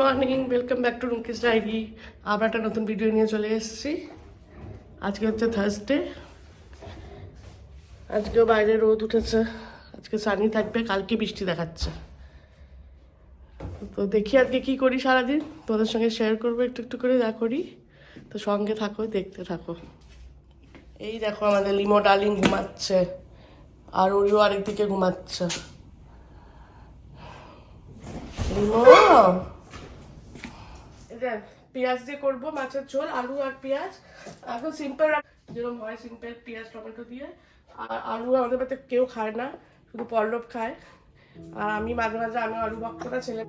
Morning welcome back to Rumki's diary আবার একটা নতুন ভিডিও নিয়ে চলে এসেছি। আজকে হচ্ছে থার্সডে আজকেও বাইরে রোদ উঠেছে। আজকে সানি থাকবে, কালকে বৃষ্টি দেখাচ্ছে। তো দেখি আজকে কি করি সারাদিন। তোদের সঙ্গে শেয়ার করব, একটু একটু করে যা করি। তো সঙ্গে থাকো, দেখতে থাকো। এই দেখো আমাদের লিমো ডার্লিং ঘুমাচ্ছে। আর ওরিও আরেকদিকে ঘুমাচ্ছে। লিমো! পেঁয়াজ দিয়ে করব, মাছের ঝোল, আলু আর পেঁয়াজ। এখন সিম্পল যেরকম হয় সিম্পল পেঁয়াজ, টমেটো দিয়ে। আর আলু আমাদের বাড়িতে কেউ খায় না, শুধু পল্লব খায়। আর আমি মাঝে মাঝে আমি আলু ভক্তটা ছেলে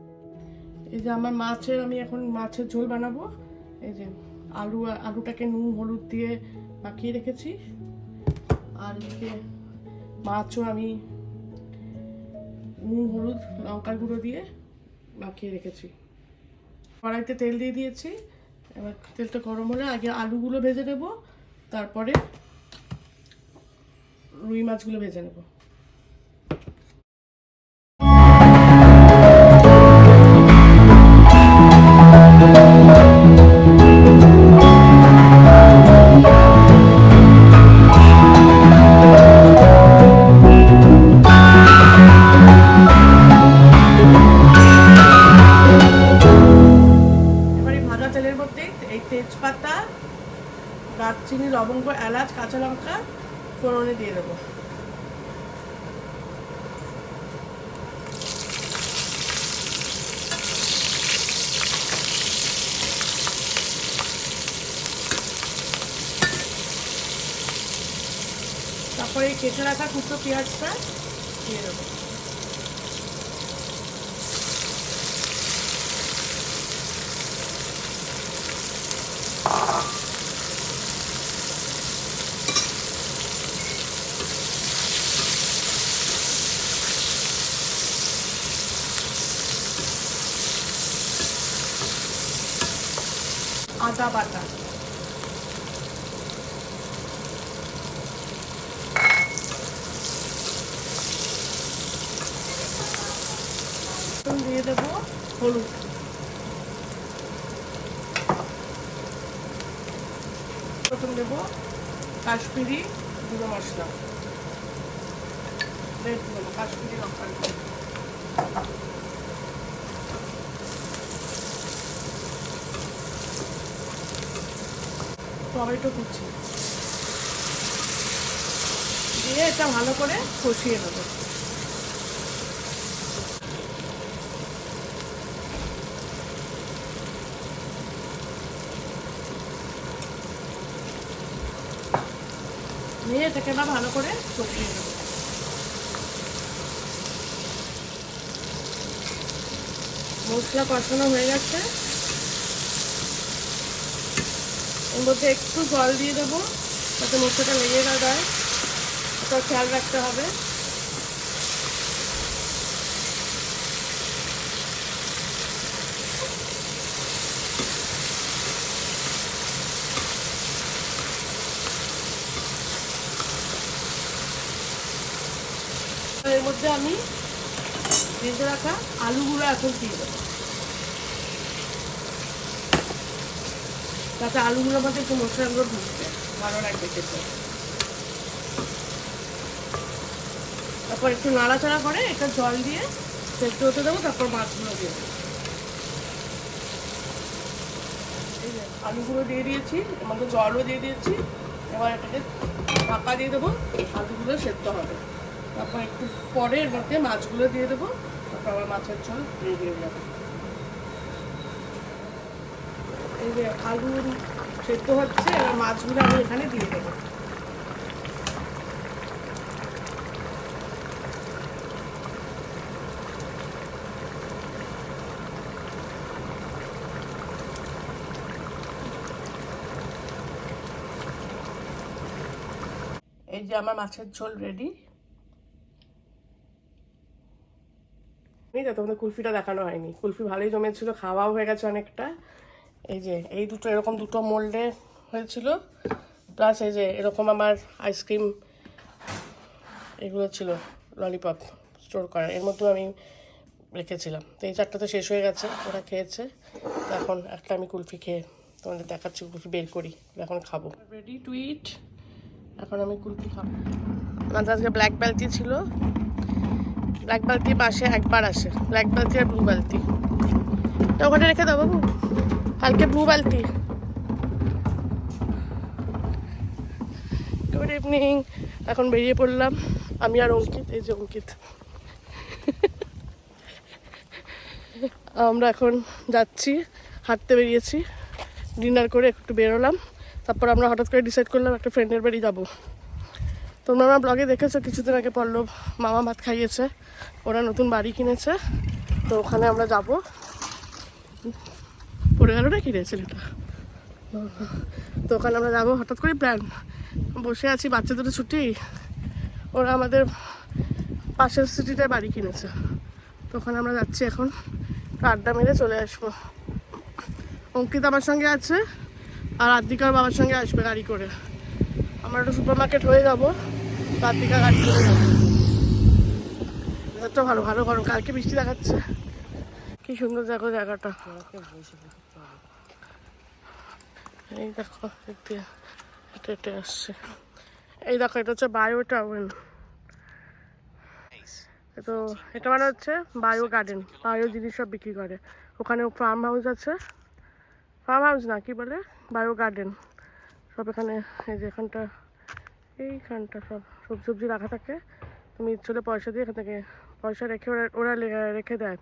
এই যে আমার মাছের, আমি এখন মাছের ঝোল বানাবো। এই যে আলু, আলুটাকে নুন, হলুদ দিয়ে মাখিয়ে রেখেছি। আর এদিকে মাছও আমি নুন, হলুদ, লঙ্কার গুঁড়ো দিয়ে মাখিয়ে রেখেছি। কড়াইতে তেল দিয়ে দিয়েছি। এবার তেলটা গরম হলে আগে আলুগুলো ভেজে নেব, তারপরে রুই মাছগুলো ভেজে নেব। এই কেটে রাখা কুচো পেঁয়াজটা দিয়ে দেবো। আদা বাটা। দিয়ে দেবো, হলুদ। প্রথম দেবো কাশ্মীরি গুঁড়ো মশলা। কাশ্মীরি লঙ্কার টমেটো কুচি। দিয়ে এটা ভালো করে কষিয়ে নেব। নিয়ে এটাকে না ভালো করে কষিয়ে নেব। মশলা কষানো হয়ে গেছে। এর মধ্যে একটু জল দিয়ে দেবো, যাতে মশলাটা লেগে না দেয় ওটা খেয়াল রাখতে হবে। এর মধ্যে আমি ভেজে রাখা আলুগুলো এখন দিয়ে দেবো। তাতে আলুগুলোর মধ্যে একটু মশলাগুলো ঢুকবে ভালো লাগবে খেতে। তারপর একটু নাড়াচাড়া করে একটা জল দিয়ে সেদ্ধ হতে দেবো, তারপর মাছগুলো দিয়ে দেবো। আলুগুলো দিয়ে দিয়েছি মধ্যে জলও দিয়ে দিয়েছি, এবার এটাকে ঢাকা দিয়ে দেবো আলুগুলো সেদ্ধ হবে। তারপর একটু পরে এর মধ্যে মাছগুলো দিয়ে দেবো। তারপর আবার মাছের ঝোল রেডি হয়ে যাবে এই যে আলু সেদ্ধ হচ্ছে, এবার মাছগুলো আমি এখানে দিয়ে দেবো। এই যে আমার মাছের ঝোল রেডি এই যে তোমাদের কুলফিটা দেখানো হয়নি। কুলফি ভালোই জমেছিল খাওয়াও হয়ে গেছে অনেকটা। এই যে এই দুটো এরকম দুটো মোল্ডে হয়েছিল। প্লাস এই যে এরকম আমার আইসক্রিম এগুলো ছিল ললিপপ স্টোর করা। এর মধ্যেও আমি রেখেছিলাম। তো এই চারটা তো শেষ হয়ে গেছে ওরা খেয়েছে। এখন একটা আমি কুলফি খেয়ে তোমাদের দেখাচ্ছি কুলফি বের করি। এখন খাব। রেডি টু ইট এখন আমি কুলফি খাব। আমাদের আজকে ব্ল্যাক বালতি ছিল। ব্ল্যাক বালতি পাশে একবার আসে ব্ল্যাক বালতি আর ব্লু বালতি তো ওখানে রেখে দাও বাবু কালকে ব্লু বালতি গুড ইভিনিং এখন বেরিয়ে পড়লাম। আমি আর অঙ্কিত, এই যে অঙ্কিত। আমরা এখন যাচ্ছি, হাঁটতে বেরিয়েছি। ডিনার করে একটু বেরোলাম। তারপর আমরা হঠাৎ করে ডিসাইড করলাম একটা ফ্রেন্ডের বাড়ি যাব। তোমরা আমার ব্লগে দেখেছ, কিছুদিন আগে পল্লব মামা ভাত খাইয়েছে, ওরা নতুন বাড়ি কিনেছে, তো ওখানে আমরা যাব। পড়ে গেল না কিনে ছেলেটা? তো ওখানে আমরা যাব, হঠাৎ করে প্ল্যান বসে আছি বাচ্চা দুটো ছুটি, ওরা আমাদের পাশের সিটিটায় বাড়ি কিনেছে। তো ওখানে আমরা যাচ্ছি এখন আড্ডা মেরে চলে আসব। অঙ্কিত আমার সঙ্গে আছে, আর আদ্রিকার বাবার সঙ্গে আসবে গাড়ি করে। আমরা একটু সুপার মার্কেট হয়ে যাব। আদ্রিকা গাড়ি করে যাব। তো ভালো ভালো গরম। কালকে বৃষ্টি দেখাচ্ছে। কি সুন্দর দেখো জায়গাটা। এই দেখো হেঁটে আসছে। এই দেখো, এটা হচ্ছে বায়ো টাউন তো এটা মানে হচ্ছে বায়ো গার্ডেন বায়ো জিনিস সব বিক্রি করে। ওখানে ফার্ম হাউস আছে। ফার্ম হাউস না, কি বলে? বায়ো গার্ডেন সব এখানে, এই যে এখানটা, এইখানটা সব সবজি সবজি রাখা থাকে। তুমি হলে পয়সা দিয়ে এখান থেকে, পয়সা রেখে ওরা ওরা রেখে দেয়।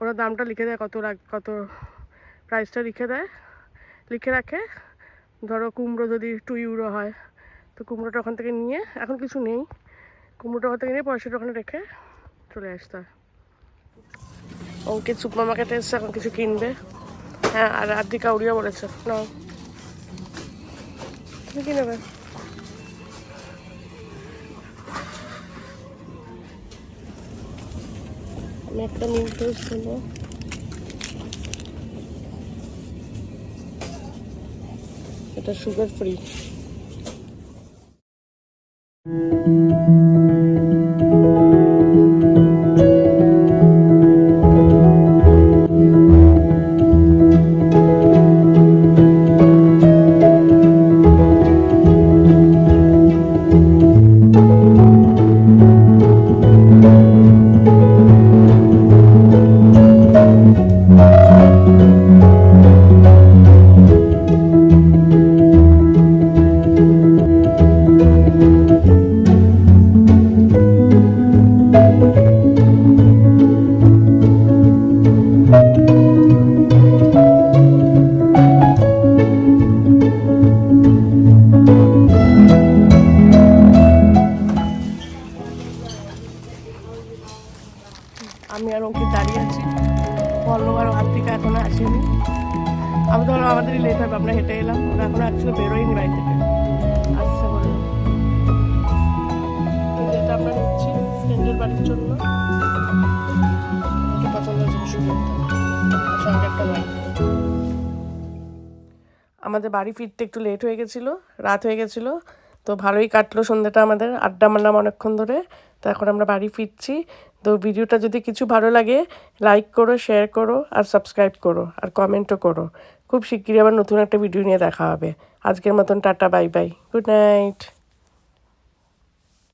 ওরা দামটা লিখে দেয়, কত লাগ কত প্রাইসটা লিখে দেয়। লিখে রাখে। ধরো কুমড়ো যদি টু ইউরো হয়, তো কুমড়োটা ওখান থেকে নিয়ে, এখন কিছু নেই। কুমড়োটা ওখান থেকে নিয়ে পয়সাটা ওখানে রেখে চলে আসতে হয়। অঙ্কিত সুপার মার্কেটে এসছে, এখন কিছু কিনবে। হ্যাঁ আর আর্ধিকা উড়িয়া বলেছে না কি নেবে একটা নিউজ ছিল এটা সুগার ফ্রি আমি তো ভাবলাম আমাদেরই লেট হবে, আমরা হেঁটে এলাম। ওরা এখনও অ্যাকচুয়ালি বেরোয়নি বাড়ি থেকে। আসছে বলে আমাদের বাড়ি ফিরতে একটু লেট হয়ে গেছিল, রাত হয়ে গেছিল। তো ভালোই কাটলো সন্ধ্যাটা আমাদের, আড্ডা মারলাম অনেকক্ষণ ধরে। তো এখন আমরা বাড়ি ফিরছি। তো ভিডিওটা যদি কিছু ভালো লাগে লাইক করো শেয়ার করো আর সাবস্ক্রাইব করো আর কমেন্টও করো। খুব শিগগিরই আবার নতুন একটা ভিডিও নিয়ে দেখা হবে। আজকের মতন tata bye bye good night